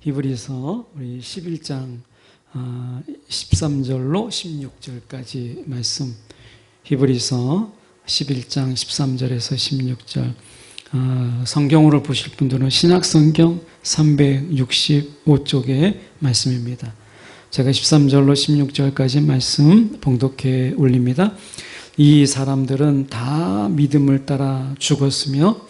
히브리서 우리 11장 13절로 16절까지 말씀 히브리서 11장 13절에서 16절 성경으로 보실 분들은 신약성경 365쪽의 말씀입니다. 제가 13절로 16절까지 말씀 봉독해 올립니다. 이 사람들은 다 믿음을 따라 죽었으며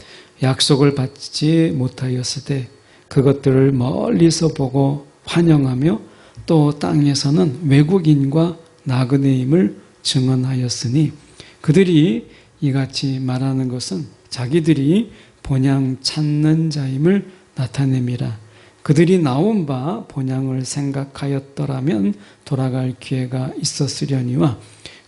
약속을 받지 못하였을 때 그것들을 멀리서 보고 환영하며 또 땅에서는 외국인과 나그네임을 증언하였으니 그들이 이같이 말하는 것은 자기들이 본향 찾는 자임을 나타냄이라. 그들이 나온 바 본향을 생각하였더라면 돌아갈 기회가 있었으려니와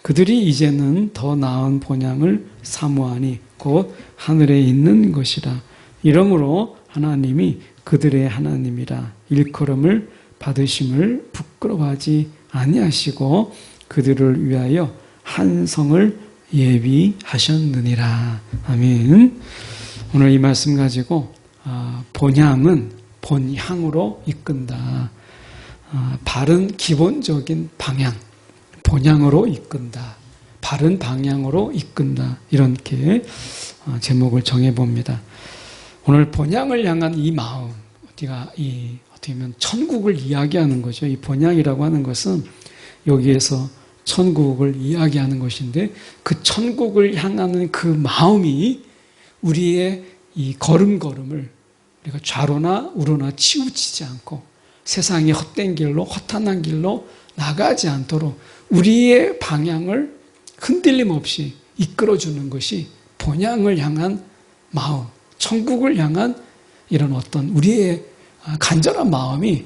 그들이 이제는 더 나은 본향을 사모하니 곧 하늘에 있는 것이라. 이러므로 하나님이 그들의 하나님이라 일컬음을 받으심을 부끄러워하지 아니하시고 그들을 위하여 한 성을 예비하셨느니라. 아멘. 오늘 이 말씀 가지고 아, 본향은 본향으로 이끈다. 아, 바른 기본적인 방향, 본향으로 이끈다. 바른 방향으로 이끈다. 이렇게 아, 제목을 정해 봅니다. 오늘 본향을 향한 이 마음, 우리가 이 어떻게 보면 천국을 이야기하는 거죠. 이 본향이라고 하는 것은 여기에서 천국을 이야기하는 것인데 그 천국을 향하는 그 마음이 우리의 이 걸음걸음을 우리가 좌로나 우로나 치우치지 않고 세상의 헛된 길로 허탄한 길로 나가지 않도록 우리의 방향을 흔들림 없이 이끌어주는 것이 본향을 향한 마음, 천국을 향한 이런 어떤 우리의 간절한 마음이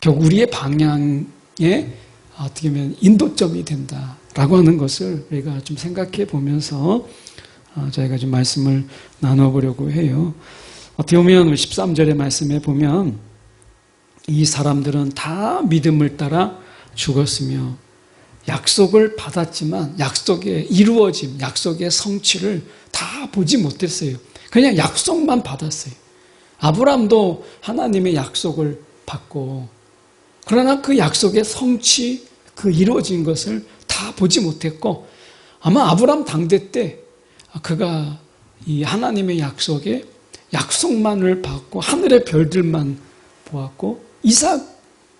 결국 우리의 방향에 어떻게 보면 인도점이 된다라고 하는 것을 우리가 좀 생각해 보면서 어, 저희가 좀 말씀을 나눠보려고 해요. 어떻게 보면 13절의 말씀에 보면 이 사람들은 다 믿음을 따라 죽었으며 약속을 받았지만 약속의 이루어짐, 약속의 성취를 다 보지 못했어요. 그냥 약속만 받았어요. 아브라함도 하나님의 약속을 받고 그러나 그 약속의 성취, 그 이루어진 것을 다 보지 못했고 아마 아브라함 당대 때 그가 이 하나님의 약속에 약속만을 받고 하늘의 별들만 보았고 이삭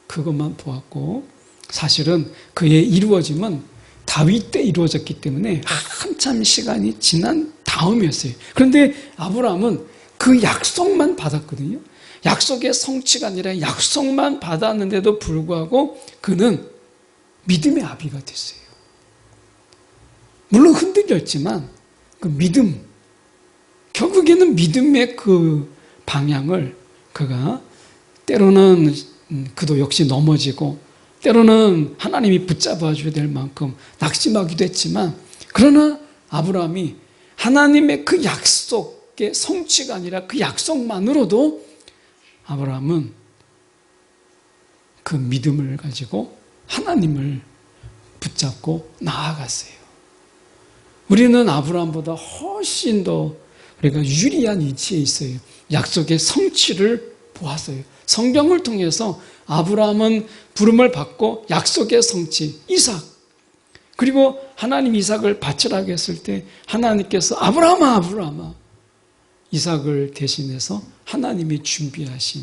그것만 보았고 사실은 그의 이루어짐은 다윗 때 이루어졌기 때문에 한참 시간이 지난 다음이었어요. 그런데 아브라함은 그 약속만 받았거든요. 약속의 성취가 아니라 약속만 받았는데도 불구하고 그는 믿음의 아비가 됐어요. 물론 흔들렸지만 그 믿음, 결국에는 믿음의 그 방향을 그가 때로는 음, 그도 역시 넘어지고 때로는 하나님이 붙잡아 줘야 될 만큼 낙심하기도 했지만 그러나 아브라함이 하나님의 그 약속의 성취가 아니라 그 약속만으로도 아브라함은 그 믿음을 가지고 하나님을 붙잡고 나아갔어요. 우리는 아브라함보다 훨씬 더 우리가 유리한 위치에 있어요. 약속의 성취를 보았어요. 성경을 통해서 아브라함은 부름을 받고 약속의 성취, 이삭. 그리고 하나님 이삭을 바치라고 했을 때 하나님께서 아브라함아, 아브라함아. 이삭을 대신해서 하나님이 준비하신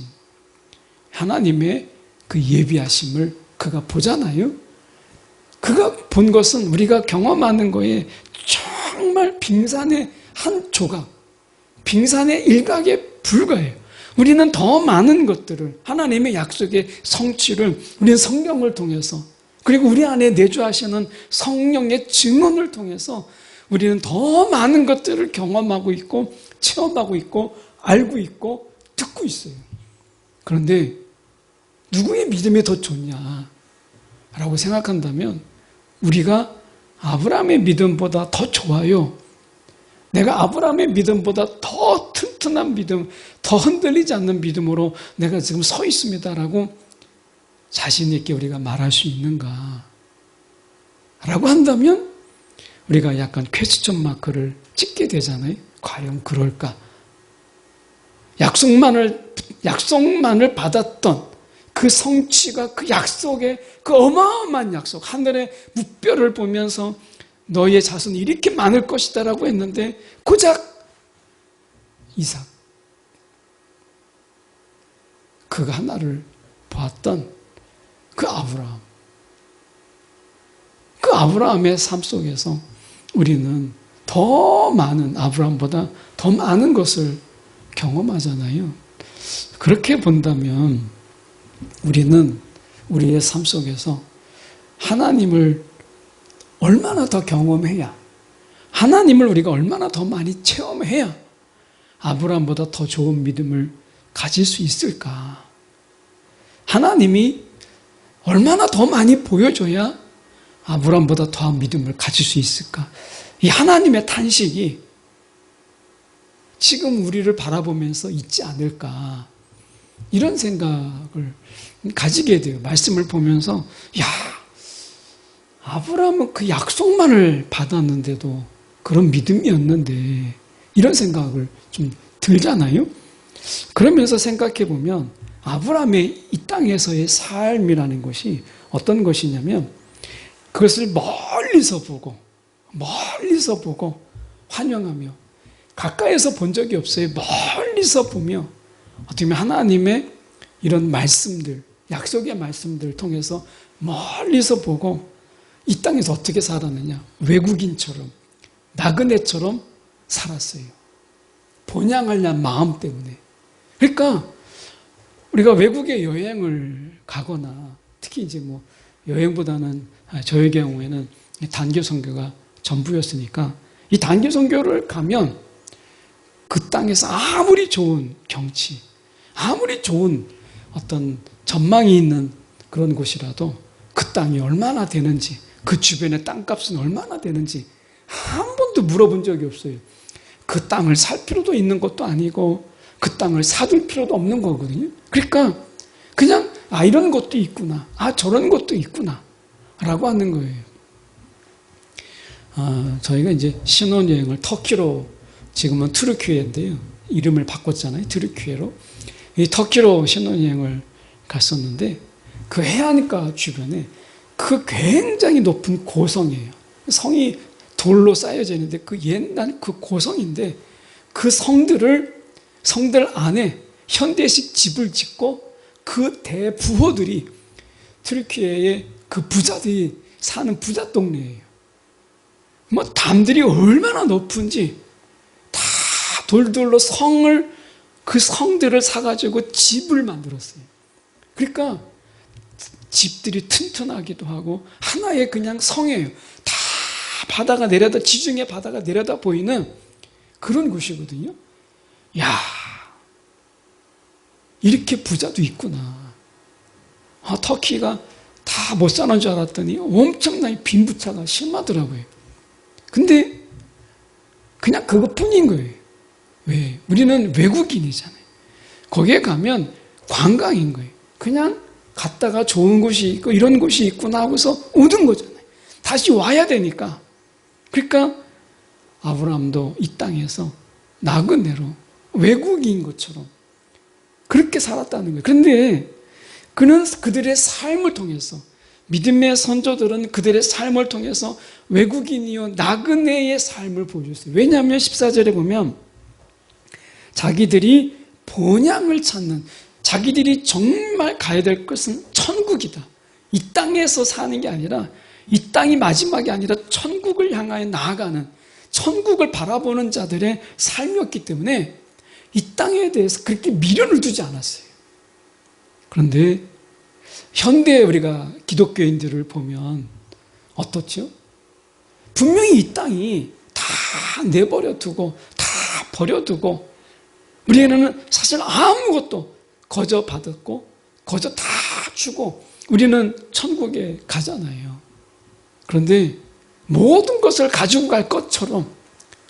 하나님의 그 예비하심을 그가 보잖아요. 그가 본 것은 우리가 경험하는 거에 정말 빙산의 한 조각, 빙산의 일각에 불과해요. 우리는 더 많은 것들을 하나님의 약속의 성취를 우리는 성경을 통해서 그리고 우리 안에 내주하시는 성령의 증언을 통해서 우리는 더 많은 것들을 경험하고 있고 체험하고 있고 알고 있고 듣고 있어요. 그런데 누구의 믿음이 더 좋냐? 라고 생각한다면 우리가 아브라함의 믿음보다 더 좋아요. 내가 아브라함의 믿음보다 더 튼튼한 믿음, 더 흔들리지 않는 믿음으로 내가 지금 서 있습니다라고 자신 있게 우리가 말할 수 있는가? 라고 한다면 우리가 약간 퀘스천 마크를 찍게 되잖아요. 과연 그럴까? 약속만을, 약속만을 받았던 그 성취가 그 약속의 그 어마어마한 약속 하늘의 무뼈를 보면서 너의 자손이 이렇게 많을 것이다라고 했는데 고작 이삭 그 하나를 봤던 그 아브라함 그 아브라함의 삶 속에서 우리는 더 많은 아브라함보다 더 많은 것을 경험하잖아요. 그렇게 본다면 우리는 우리의 삶 속에서 하나님을 얼마나 더 경험해야 하나님을 우리가 얼마나 더 많이 체험해야 아브라함보다 더 좋은 믿음을 가질 수 있을까? 하나님이 얼마나 더 많이 보여줘야 아브라함보다 더 믿음을 가질 수 있을까? 이 하나님의 탄식이 지금 우리를 바라보면서 있지 않을까? 이런 생각을 가지게 돼요. 말씀을 보면서, 야, 아브라함은 그 약속만을 받았는데도 그런 믿음이었는데, 이런 생각을 좀 들잖아요? 그러면서 생각해 보면, 아브라함의 이 땅에서의 삶이라는 것이 어떤 것이냐면, 그것을 멀리서 보고, 멀리서 보고, 환영하며, 가까이서 본 적이 없어요. 멀리서 보며, 어떻게 보면 하나님의 이런 말씀들, 약속의 말씀들을 통해서 멀리서 보고 이 땅에서 어떻게 살았느냐. 외국인처럼, 나그네처럼 살았어요. 본향하려는 마음 때문에. 그러니까 우리가 외국에 여행을 가거나 특히 이제 뭐 여행보다는 저의 경우에는 단교 선교가 전부였으니까 이 단교 선교를 가면 그 땅에서 아무리 좋은 경치, 아무리 좋은 어떤 전망이 있는 그런 곳이라도 그 땅이 얼마나 되는지, 그 주변의 땅값은 얼마나 되는지 한 번도 물어본 적이 없어요. 그 땅을 살 필요도 있는 것도 아니고 그 땅을 사둘 필요도 없는 거거든요. 그러니까 그냥 아 이런 것도 있구나, 아 저런 것도 있구나 라고 하는 거예요. 아, 저희가 이제 신혼여행을 터키로 지금은 트르키에인데요. 이름을 바꿨잖아요. 트르키에로. 이 터키로 신혼여행을 갔었는데 그 해안가 주변에 그 굉장히 높은 고성이에요. 성이 돌로 쌓여져 있는데 그 옛날 그 고성인데 그 성들을 성들 안에 현대식 집을 짓고 그 대부호들이 트르키에의 그 부자들이 사는 부자 동네예요. 뭐 담들이 얼마나 높은지 다 돌돌로 성을 그 성들을 사가지고 집을 만들었어요. 그러니까 집들이 튼튼하기도 하고 하나의 그냥 성이에요. 다 바다가 내려다 지중해 바다가 내려다 보이는 그런 곳이거든요. 야 이렇게 부자도 있구나. 아, 터키가 다 못 사는 줄 알았더니 엄청나게 빈부차가 심하더라고요. 근데 그냥 그것뿐인 거예요. 왜? 우리는 외국인이잖아요. 거기에 가면 관광인 거예요. 그냥 갔다가 좋은 곳이 있고 이런 곳이 있구나 하고서 오는 거잖아요. 다시 와야 되니까. 그러니까 아브라함도 이 땅에서 나그네로 외국인 것처럼 그렇게 살았다는 거예요. 그런데 그는 그들의 삶을 통해서 믿음의 선조들은 그들의 삶을 통해서 외국인이요 나그네의 삶을 보여줬어요. 왜냐하면 14절에 보면 자기들이 본향을 찾는 자기들이 정말 가야 될 것은 천국이다. 이 땅에서 사는 게 아니라 이 땅이 마지막이 아니라 천국을 향하여 나아가는 천국을 바라보는 자들의 삶이었기 때문에 이 땅에 대해서 그렇게 미련을 두지 않았어요. 그런데 현대 우리가 기독교인들을 보면 어떻죠? 분명히 이 땅이 다 내버려 두고 다 버려두고 우리는 사실 아무것도 거저 받았고 거저 다 주고 우리는 천국에 가잖아요. 그런데 모든 것을 가지고 갈 것처럼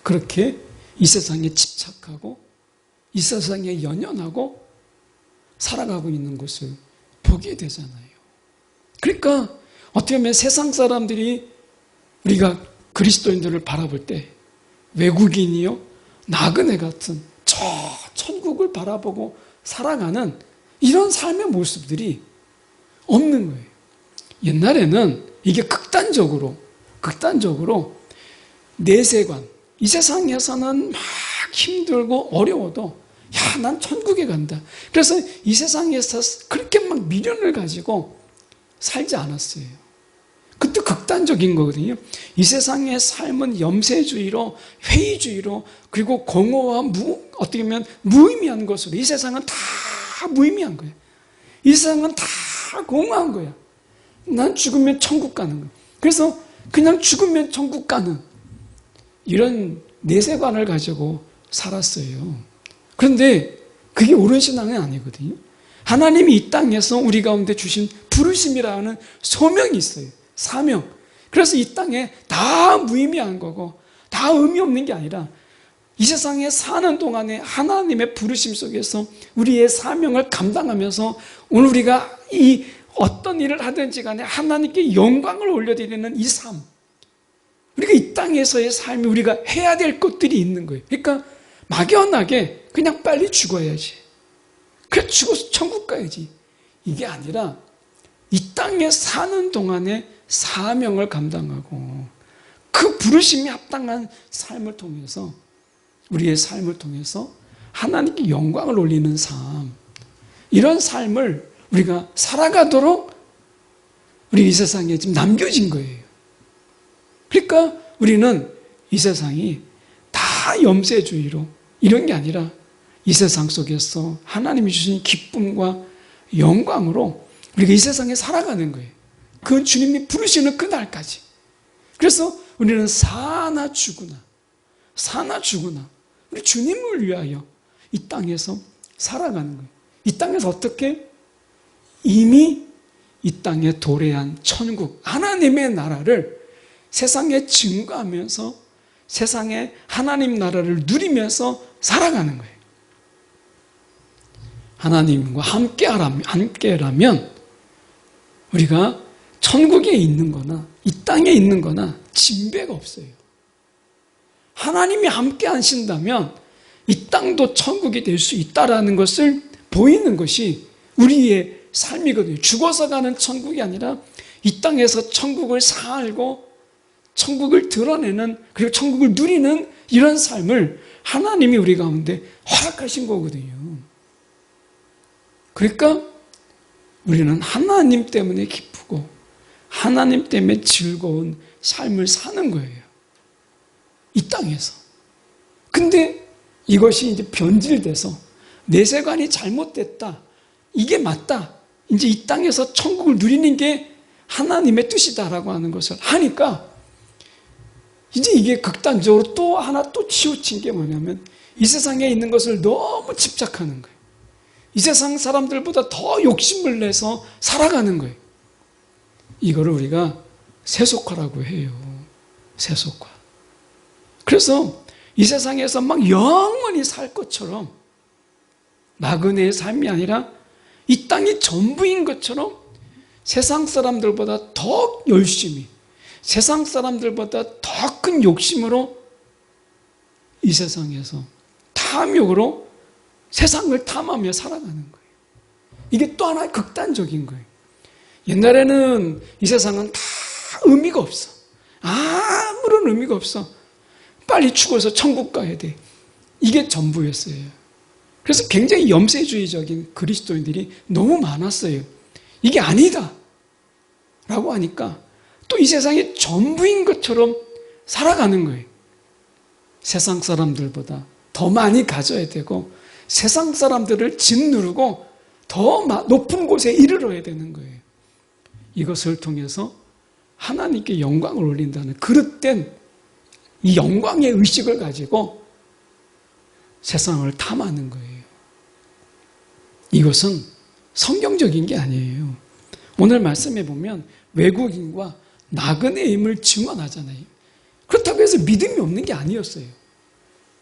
그렇게 이 세상에 집착하고 이 세상에 연연하고 살아가고 있는 것을 보게 되잖아요. 그러니까 어떻게 보면 세상 사람들이 우리가 그리스도인들을 바라볼 때 외국인이요 나그네 같은 저 천국을 바라보고 살아가는 이런 삶의 모습들이 없는 거예요. 옛날에는 이게 극단적으로, 극단적으로 내세관, 이 세상에서는 막 힘들고 어려워도 야, 난 천국에 간다. 그래서 이 세상에서 그렇게 막 미련을 가지고 살지 않았어요. 그때 극단적인 거거든요. 이 세상의 삶은 염세주의로, 회의주의로, 그리고 공허와 무, 어떻게 보면 무의미한 것으로, 이 세상은 다 무의미한 거예요. 이 세상은 다 공허한 거야. 난 죽으면 천국 가는 거야. 그래서 그냥 죽으면 천국 가는 이런 내세관을 가지고 살았어요. 그런데 그게 옳은 신앙은 아니거든요. 하나님이 이 땅에서 우리 가운데 주신 부르심이라는 소명이 있어요. 사명. 그래서 이 땅에 다 무의미한 거고 다 의미 없는 게 아니라 이 세상에 사는 동안에 하나님의 부르심 속에서 우리의 사명을 감당하면서 오늘 우리가 이 어떤 일을 하든지 간에 하나님께 영광을 올려드리는 이 삶. 우리가 이 땅에서의 삶이 우리가 해야 될 것들이 있는 거예요. 그러니까 막연하게 그냥 빨리 죽어야지. 그래 죽어서 천국 가야지. 이게 아니라 이 땅에 사는 동안에 사명을 감당하고 그 부르심이 합당한 삶을 통해서 우리의 삶을 통해서 하나님께 영광을 올리는 삶 이런 삶을 우리가 살아가도록 우리 이 세상에 지금 남겨진 거예요. 그러니까 우리는 이 세상이 다 염세주의로 이런 게 아니라 이 세상 속에서 하나님이 주신 기쁨과 영광으로 우리가 이 세상에 살아가는 거예요. 그 주님이 부르시는 그날까지. 그래서 우리는 사나 죽으나, 사나 죽으나, 우리 주님을 위하여 이 땅에서 살아가는 거예요. 이 땅에서 어떻게? 이미 이 땅에 도래한 천국, 하나님의 나라를 세상에 증거하면서 세상에 하나님 나라를 누리면서 살아가는 거예요. 하나님과 함께라면 우리가 천국에 있는 거나 이 땅에 있는 거나 진배가 없어요. 하나님이 함께 하신다면 이 땅도 천국이 될 수 있다라는 것을 보이는 것이 우리의 삶이거든요. 죽어서 가는 천국이 아니라 이 땅에서 천국을 살고 천국을 드러내는 그리고 천국을 누리는 이런 삶을 하나님이 우리 가운데 허락하신 거거든요. 그러니까 우리는 하나님 때문에 기쁘고 하나님 때문에 즐거운 삶을 사는 거예요. 이 땅에서. 근데 이것이 이제 변질돼서 내세관이 잘못됐다. 이게 맞다. 이제 이 땅에서 천국을 누리는 게 하나님의 뜻이다라고 하는 것을 하니까 이제 이게 극단적으로 또 하나 또 치우친 게 뭐냐면 이 세상에 있는 것을 너무 집착하는 거예요. 이 세상 사람들보다 더 욕심을 내서 살아가는 거예요. 이거를 우리가 세속화라고 해요. 세속화. 그래서 이 세상에서 막 영원히 살 것처럼 나그네의 삶이 아니라 이 땅이 전부인 것처럼 세상 사람들보다 더 열심히 세상 사람들보다 더 큰 욕심으로 이 세상에서 탐욕으로 세상을 탐하며 살아가는 거예요. 이게 또 하나의 극단적인 거예요. 옛날에는 이 세상은 다 의미가 없어. 아무런 의미가 없어. 빨리 죽어서 천국 가야 돼. 이게 전부였어요. 그래서 굉장히 염세주의적인 그리스도인들이 너무 많았어요. 이게 아니다. 라고 하니까 또 이 세상이 전부인 것처럼 살아가는 거예요. 세상 사람들보다 더 많이 가져야 되고 세상 사람들을 짓누르고 더 높은 곳에 이르러야 되는 거예요. 이것을 통해서 하나님께 영광을 올린다는 그릇된 이 영광의 의식을 가지고 세상을 탐하는 거예요. 이것은 성경적인 게 아니에요. 오늘 말씀해 보면 외국인과 나그네임을 증언하잖아요. 그렇다고 해서 믿음이 없는 게 아니었어요.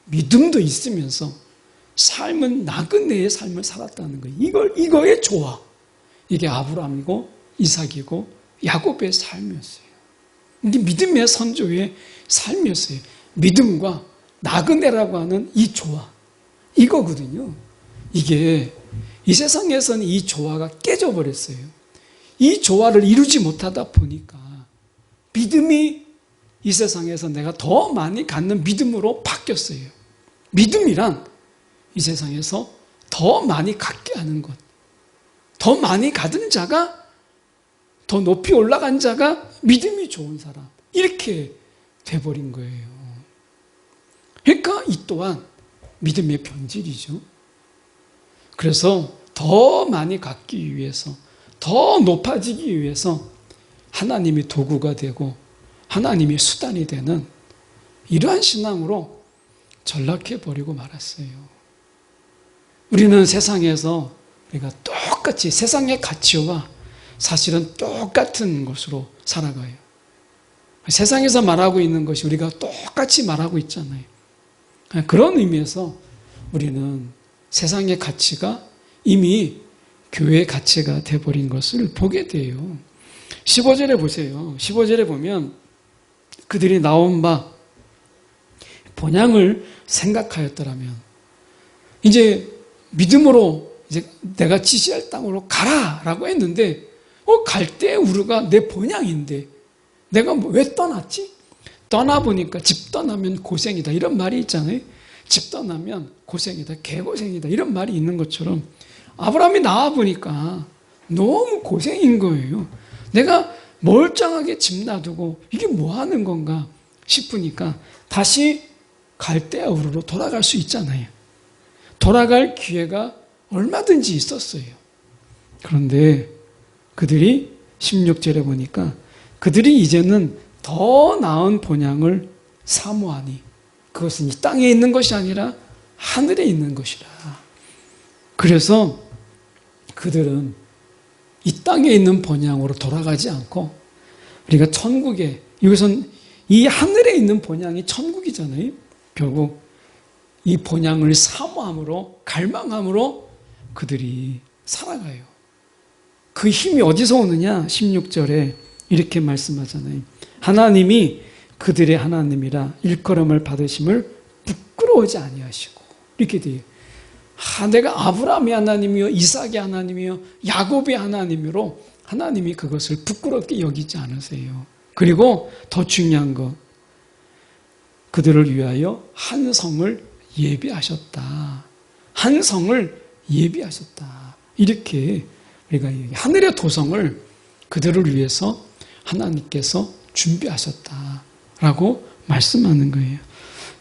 믿음도 있으면서 삶은 나그네의 삶을 살았다는 거예요. 이걸 이거의 조화. 이게 아브라함이고 이삭이고 야곱의 삶이었어요. 근데 믿음의 선조의 삶이었어요. 믿음과 나그네라고 하는 이 조화. 이거거든요. 이게 이 세상에서는 이 조화가 깨져버렸어요. 이 조화를 이루지 못하다 보니까 믿음이 이 세상에서 내가 더 많이 갖는 믿음으로 바뀌었어요. 믿음이란 이 세상에서 더 많이 갖게 하는 것. 더 많이 가진 자가 더 높이 올라간 자가 믿음이 좋은 사람. 이렇게 돼버린 거예요. 그러니까 이 또한 믿음의 변질이죠. 그래서 더 많이 갖기 위해서, 더 높아지기 위해서 하나님이 도구가 되고 하나님이 수단이 되는 이러한 신앙으로 전락해버리고 말았어요. 우리는 세상에서 우리가 똑같이 세상의 가치와 사실은 똑같은 것으로 살아가요. 세상에서 말하고 있는 것이 우리가 똑같이 말하고 있잖아요. 그런 의미에서 우리는 세상의 가치가 이미 교회의 가치가 돼버린 것을 보게 돼요. 15절에 보세요. 15절에 보면 그들이 나온 바 본향을 생각하였더라면 이제 믿음으로 이제 내가 지시할 땅으로 가라라고 했는데 어, 갈 때 우르가 내 본향인데 내가 뭐 왜 떠났지? 떠나보니까 집 떠나면 고생이다. 이런 말이 있잖아요. 집 떠나면 고생이다. 개고생이다. 이런 말이 있는 것처럼 아브라함이 나와보니까 너무 고생인 거예요. 내가 멀쩡하게 집 놔두고 이게 뭐 하는 건가 싶으니까 다시 갈대아우르로 돌아갈 수 있잖아요. 돌아갈 기회가 얼마든지 있었어요. 그런데 그들이 16절에 보니까 그들이 이제는 더 나은 본향을 사모하니 그것은 이 땅에 있는 것이 아니라 하늘에 있는 것이라. 그래서 그들은 이 땅에 있는 본향으로 돌아가지 않고 우리가 천국에 이것은 이 하늘에 있는 본향이 천국이잖아요. 결국 이 본향을 사모함으로 갈망함으로 그들이 살아가요. 그 힘이 어디서 오느냐? 16절에 이렇게 말씀하잖아요. 하나님이 그들의 하나님이라 일컬음을 받으심을 부끄러워하지 아니하시고 이렇게 돼요. 아, 내가 아브라함의 하나님이요, 이삭의 하나님이요, 야곱의 하나님으로 하나님이 그것을 부끄럽게 여기지 않으세요. 그리고 더 중요한 것, 그들을 위하여 한 성을 예비하셨다. 한 성을 예비하셨다. 이렇게 우리가 하늘의 도성을 그들을 위해서 하나님께서 준비하셨다라고 말씀하는 거예요.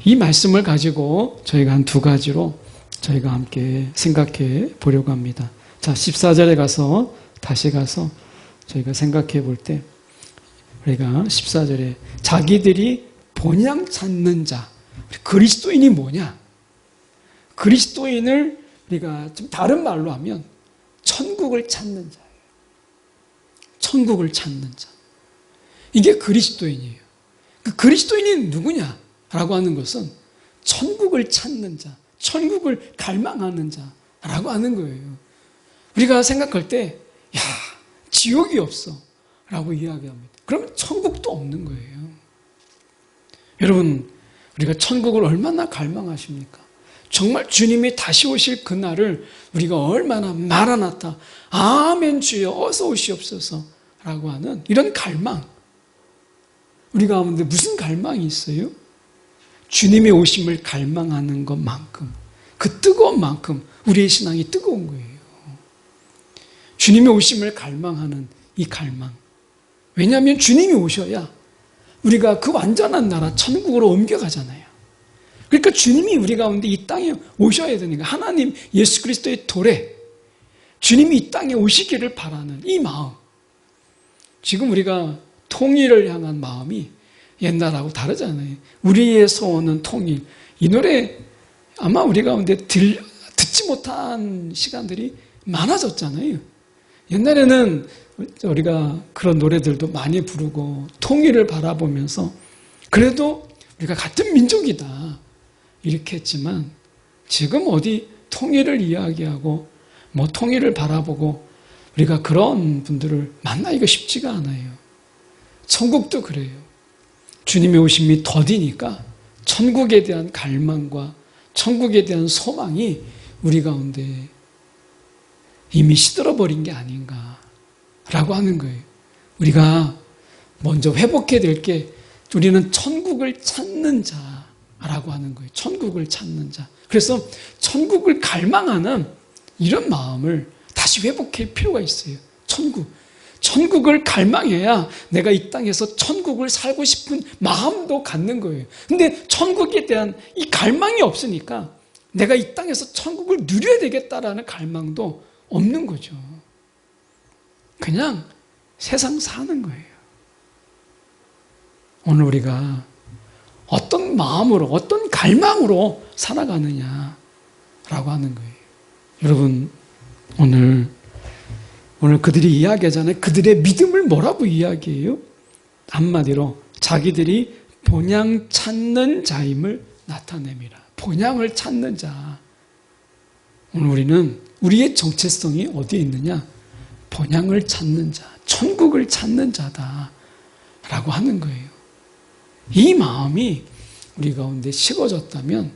이 말씀을 가지고 저희가 한 두 가지로 저희가 함께 생각해 보려고 합니다. 자, 14절에 가서 다시 가서 저희가 생각해 볼 때 우리가 14절에 자기들이 본향 찾는 자 그리스도인이 뭐냐? 그리스도인을 우리가 좀 다른 말로 하면 천국을 찾는 자예요. 천국을 찾는 자. 이게 그리스도인이에요. 그 그리스도인이 누구냐라고 하는 것은 천국을 찾는 자, 천국을 갈망하는 자라고 하는 거예요. 우리가 생각할 때, 야, 지옥이 없어. 라고 이야기합니다. 그러면 천국도 없는 거예요. 여러분, 우리가 천국을 얼마나 갈망하십니까? 정말 주님이 다시 오실 그날을 우리가 얼마나 말아놨다. 아멘 주여 어서 오시옵소서. 라고 하는 이런 갈망. 우리 가운데 무슨 갈망이 있어요? 주님의 오심을 갈망하는 것만큼 그 뜨거운 만큼 우리의 신앙이 뜨거운 거예요. 주님의 오심을 갈망하는 이 갈망. 왜냐하면 주님이 오셔야 우리가 그 완전한 나라 천국으로 옮겨가잖아요. 그러니까 주님이 우리 가운데 이 땅에 오셔야 되니까 하나님 예수 그리스도의 도래 주님이 이 땅에 오시기를 바라는 이 마음. 지금 우리가 통일을 향한 마음이 옛날하고 다르잖아요. 우리의 소원은 통일. 이 노래 아마 우리 가운데 들, 듣지 못한 시간들이 많아졌잖아요. 옛날에는 우리가 그런 노래들도 많이 부르고 통일을 바라보면서 그래도 우리가 같은 민족이다. 이렇게 했지만 지금 어디 통일을 이야기하고 뭐 통일을 바라보고 우리가 그런 분들을 만나기가 쉽지가 않아요. 천국도 그래요. 주님의 오심이 더디니까 천국에 대한 갈망과 천국에 대한 소망이 우리 가운데 이미 시들어 버린 게 아닌가 라고 하는 거예요. 우리가 먼저 회복해야 될 게 우리는 천국을 찾는 자 라고 하는 거예요. 천국을 찾는 자. 그래서 천국을 갈망하는 이런 마음을 다시 회복할 필요가 있어요. 천국. 천국을 갈망해야 내가 이 땅에서 천국을 살고 싶은 마음도 갖는 거예요. 근데 천국에 대한 이 갈망이 없으니까 내가 이 땅에서 천국을 누려야 되겠다라는 갈망도 없는 거죠. 그냥 세상 사는 거예요. 오늘 우리가 어떤 마음으로, 어떤 갈망으로 살아가느냐라고 하는 거예요. 여러분, 오늘, 오늘 그들이 이야기하잖아요. 그들의 믿음을 뭐라고 이야기해요? 한마디로 자기들이 본향 찾는 자임을 나타냅니다. 본향을 찾는 자. 오늘 우리는 우리의 정체성이 어디에 있느냐? 본향을 찾는 자, 천국을 찾는 자다. 라고 하는 거예요. 이 마음이 우리 가운데 식어졌다면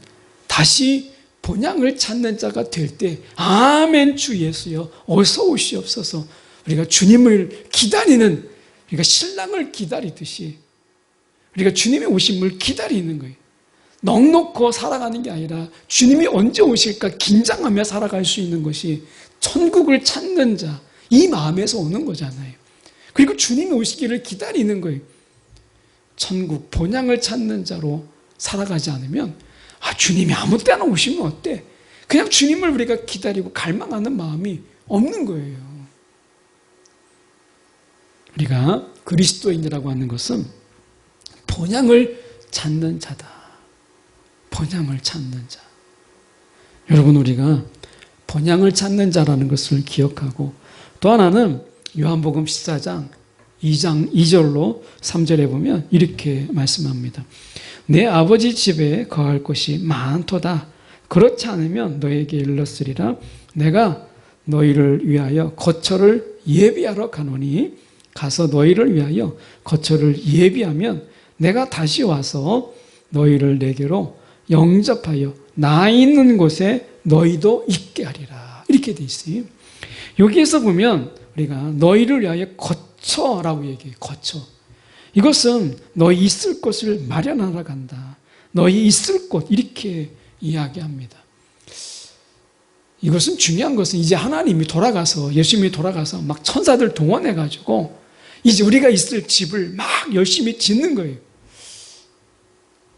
다시 본향을 찾는 자가 될 때, 아멘 주 예수여, 어서 오시옵소서. 우리가 주님을 기다리는, 우리가 신랑을 기다리듯이, 우리가 주님의 오심을 기다리는 거예요. 넉넉고 살아가는 게 아니라 주님이 언제 오실까 긴장하며 살아갈 수 있는 것이 천국을 찾는 자, 이 마음에서 오는 거잖아요. 그리고 주님이 오시기를 기다리는 거예요. 천국 본향을 찾는 자로 살아가지 않으면 아 주님이 아무 때나 오시면 어때? 그냥 주님을 우리가 기다리고 갈망하는 마음이 없는 거예요. 우리가 그리스도인이라고 하는 것은 본향을 찾는 자다. 본향을 찾는 자. 여러분 우리가 본향을 찾는 자라는 것을 기억하고 또 하나는 요한복음 14장 2장 2절로 3절에 보면 이렇게 말씀합니다. 내 아버지 집에 거할 곳이 많도다. 그렇지 않으면 너에게 일렀으리라. 내가 너희를 위하여 거처를 예비하러 가노니 가서 너희를 위하여 거처를 예비하면 내가 다시 와서 너희를 내게로 영접하여 나 있는 곳에 너희도 있게 하리라. 이렇게 돼 있어요. 여기에서 보면 우리가 너희를 위하여 거 처라고 얘기해요. 거처. 이것은 너희 있을 곳을 마련하러 간다. 너희 있을 곳 이렇게 이야기합니다. 이것은 중요한 것은 이제 하나님이 돌아가서 예수님이 돌아가서 막 천사들 동원해 가지고 이제 우리가 있을 집을 막 열심히 짓는 거예요.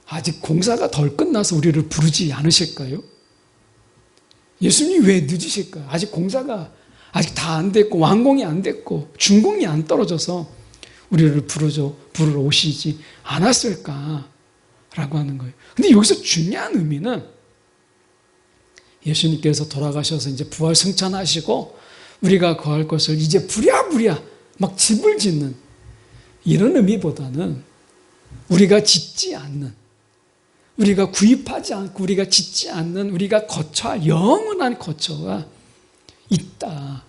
아직 공사가 덜 끝나서 우리를 부르지 않으실까요? 예수님이 왜 늦으실까요? 아직 공사가 아직 다 안 됐고 완공이 안 됐고 준공이 안 떨어져서 우리를 부르죠 부르러 오시지 않았을까라고 하는 거예요. 근데 여기서 중요한 의미는 예수님께서 돌아가셔서 이제 부활 승천하시고 우리가 거할 것을 이제 부랴부랴 막 집을 짓는 이런 의미보다는 우리가 짓지 않는 우리가 구입하지 않고 우리가 짓지 않는 우리가 거처할 영원한 거처가 있다.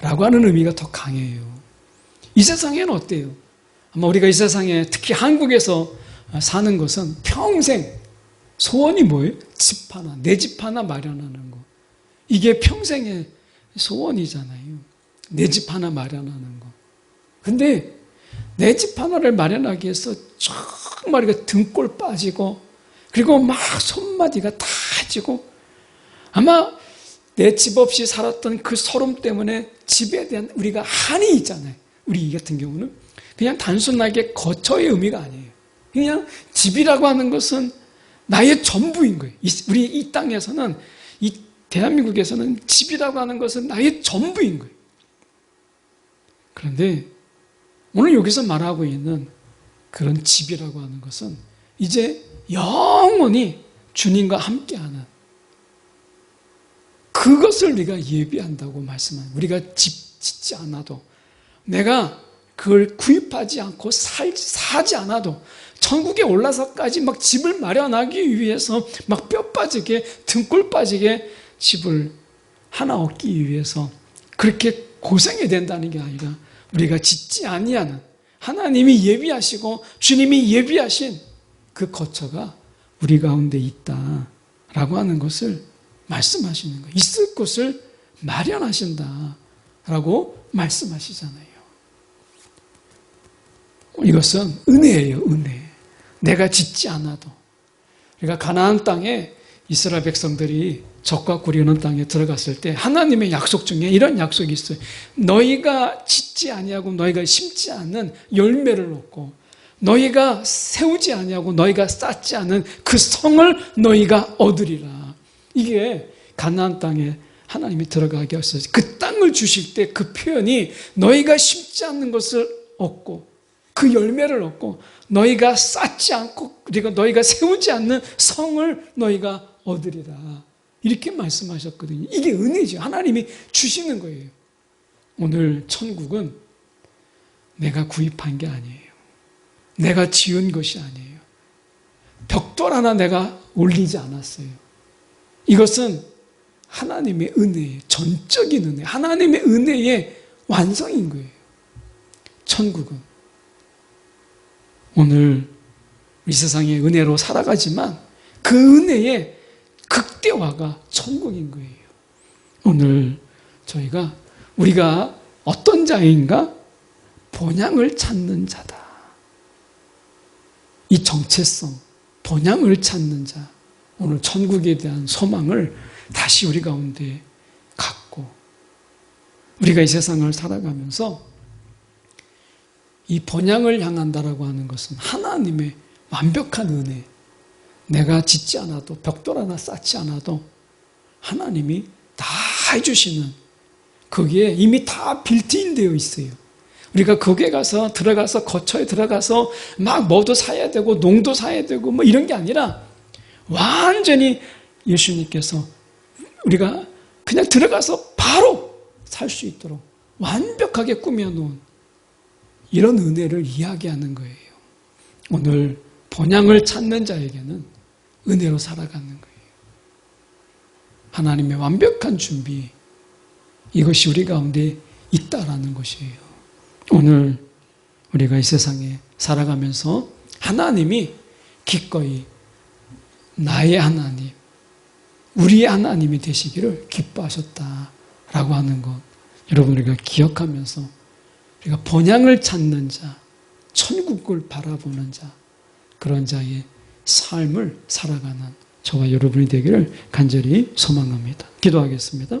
라고 하는 의미가 더 강해요. 이 세상에는 어때요? 아마 우리가 이 세상에 특히 한국에서 사는 것은 평생 소원이 뭐예요? 집 하나, 내 집 하나 마련하는 거. 이게 평생의 소원이잖아요. 내 집 하나 마련하는 거. 근데 내 집 하나를 마련하기 위해서 정말 등골 빠지고 그리고 막 손마디가 다 지고 아마 내 집 없이 살았던 그 소름 때문에 집에 대한 우리가 한이 있잖아요. 우리 같은 경우는 그냥 단순하게 거처의 의미가 아니에요. 그냥 집이라고 하는 것은 나의 전부인 거예요. 우리 이 땅에서는 이 대한민국에서는 집이라고 하는 것은 나의 전부인 거예요. 그런데 오늘 여기서 말하고 있는 그런 집이라고 하는 것은 이제 영원히 주님과 함께하는 그것을 우리가 예비한다고 말씀합니다. 우리가 집 짓지 않아도 내가 그걸 구입하지 않고 살, 사지 않아도 천국에 올라서까지 막 집을 마련하기 위해서 막 뼈 빠지게 등골 빠지게 집을 하나 얻기 위해서 그렇게 고생해야 된다는 게 아니라 우리가 짓지 아니하는 하나님이 예비하시고 주님이 예비하신 그 거처가 우리 가운데 있다라고 하는 것을 말씀하시는 거예요. 있을 곳을 마련하신다 라고 말씀하시잖아요. 이것은 은혜예요, 은혜. 내가 짓지 않아도. 그러니까 가나안 땅에 이스라엘 백성들이 적과 구리는 땅에 들어갔을 때 하나님의 약속 중에 이런 약속이 있어요. 너희가 짓지 아니하고 너희가 심지 않는 열매를 얻고 너희가 세우지 아니하고 너희가 쌓지 않은 그 성을 너희가 얻으리라. 이게 가나안 땅에 하나님이 들어가게 하셨어요. 그 땅을 주실 때 그 표현이 너희가 심지 않는 것을 얻고 그 열매를 얻고 너희가 쌓지 않고 그리고 너희가 세우지 않는 성을 너희가 얻으리라. 이렇게 말씀하셨거든요. 이게 은혜죠. 하나님이 주시는 거예요. 오늘 천국은 내가 구입한 게 아니에요. 내가 지은 것이 아니에요. 벽돌 하나 내가 올리지 않았어요. 이것은 하나님의 은혜예요. 전적인 은혜. 하나님의 은혜의 완성인 거예요. 천국은. 오늘 이 세상의 은혜로 살아가지만 그 은혜의 극대화가 천국인 거예요. 오늘 저희가 우리가 어떤 자인가? 본향을 찾는 자다. 이 정체성, 본향을 찾는 자. 오늘 천국에 대한 소망을 다시 우리 가운데 갖고 우리가 이 세상을 살아가면서 이 본향을 향한다라고 하는 것은 하나님의 완벽한 은혜. 내가 짓지 않아도 벽돌 하나 쌓지 않아도 하나님이 다 해주시는 거기에 이미 다 빌트인 되어 있어요. 우리가 거기에 가서 들어가서 거처에 들어가서 막 뭐도 사야 되고 농도 사야 되고 뭐 이런 게 아니라 완전히 예수님께서 우리가 그냥 들어가서 바로 살 수 있도록 완벽하게 꾸며놓은 이런 은혜를 이야기하는 거예요. 오늘 본향을 찾는 자에게는 은혜로 살아가는 거예요. 하나님의 완벽한 준비, 이것이 우리 가운데 있다라는 것이에요. 오늘 우리가 이 세상에 살아가면서 하나님이 기꺼이 나의 하나님, 우리의 하나님이 되시기를 기뻐하셨다라고 하는 것, 여러분 우리가 기억하면서 우리가 본향을 찾는 자, 천국을 바라보는 자, 그런 자의 삶을 살아가는 저와 여러분이 되기를 간절히 소망합니다. 기도하겠습니다.